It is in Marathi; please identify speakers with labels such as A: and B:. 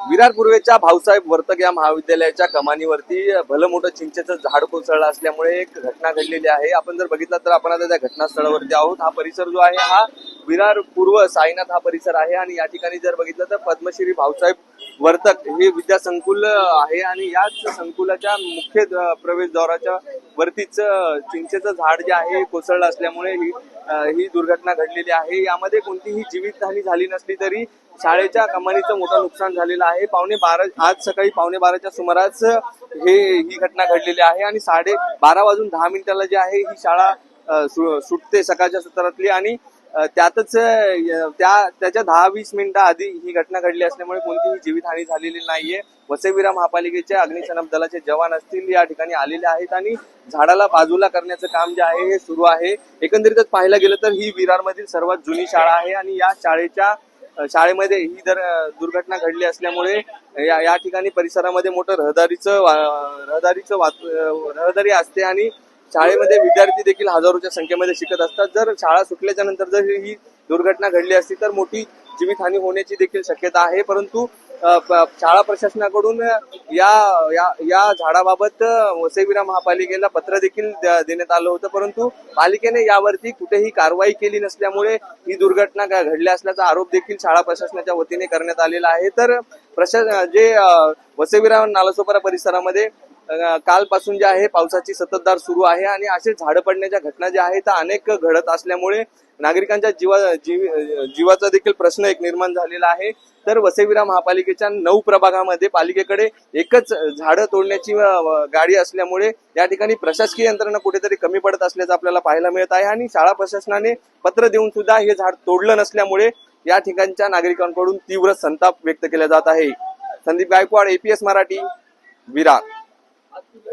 A: विरार पूर्वेच्या भाऊसाहेब वर्तक या महाविद्यालयाच्या कमानीवरती भलं मोठं चिंचेचं झाड कोसळलं असल्यामुळे एक घटना घडलेली आहे. आपण जर बघितलं तर आपण आता त्या घटनास्थळावरती आहोत. हा परिसर जो आहे हा विरार पूर्व साईनाथ हा परिसर आहे आणि या ठिकाणी जर बघितलं तर पद्मश्री भाऊसाहेब वर्तक हे विद्यासंकुल आहे आणि याच संकुलाच्या मुख्य प्रवेशद्वाराच्या वरतीच चिंचेचं झाड जे आहे कोसळलं असल्यामुळे ही ही दुर्घटना घडलेली आहे. यामध्ये कोणतीही जीवितहानी झाली नसली तरी शाळेच्या कमानीचं मोठं नुकसान झालेलं आहे. पावणे बारा आज सकाळी पावणे बाराच्या सुमारास हे ही घटना घडलेली आहे आणि साडे बारा वाजून दहा मिनिटाला जी आहे ही शाळा सुटते सकाळच्या सत्रातली आणि त्यातच त्या त्याच्या दहा वीस मिनिटं आधी ही घटना घडली असल्यामुळे कोणतीही जीवितहानी झालेली नाहीये. वसईविरा महापालिकेचे अग्निशमन दलाचे जवान असतील या ठिकाणी आलेले आहेत आणि झाडाला बाजूला करण्याचं काम जे आहे हे सुरू आहे. एकंदरीतच पाहायला गेलं तर ही विरारमधील सर्वात जुनी शाळा आहे आणि या शाळेच्या शाळेमध्ये ही दर दुर्घटना घडली असल्यामुळे या या ठिकाणी परिसरामध्ये मोठं रहदारीचं वा- रहदारीचं रहदारी असते आणि शाळेमध्ये विद्यार्थी देखील हजारोच्या संख्येमध्ये शिकत असतात. जर शाळा सुटल्याच्या नंतर जर ही दुर्घटना घडली असती तर मोठी जीवितहानी होण्याची देखील शक्यता आहे. परंतु शाळा प्रशासनाकडून या या- या झाडाबाबत वसईविरा महापालिकेला पत्र देखील देण्यात आलं होतं. परंतु पालिकेने यावरती कुठेही कारवाई केली नसल्यामुळे ही दुर्घटना घडल्या असल्याचा आरोप देखील शाळा प्रशासनाच्या वतीने करण्यात आलेला आहे. तर प्रशासन जे वसईविरा नालासोपारा परिसरामध्ये कालपासून जे आहे पावसाची सततधार सुरू आहे आणि असे झाडं पडण्याच्या घटना ज्या आहेत त्या अनेक घडत असल्यामुळे नागरिकांच्या जीवा जीव जीवाचा देखील प्रश्न एक निर्माण झालेला आहे. तर वसईविरा महापालिकेच्या नऊ प्रभागामध्ये पालिकेकडे एकच झाडं तोडण्याची गाडी असल्यामुळे या ठिकाणी प्रशासकीय यंत्रणा कुठेतरी कमी पडत असल्याचं आपल्याला पाहायला मिळत आहे आणि शाळा प्रशासनाने पत्र देऊन सुद्धा हे झाड तोडलं नसल्यामुळे या ठिकाणच्या नागरिकांकडून तीव्र संताप व्यक्त केला जात आहे. संदीप गायकवाड एपीएस मराठी विरार.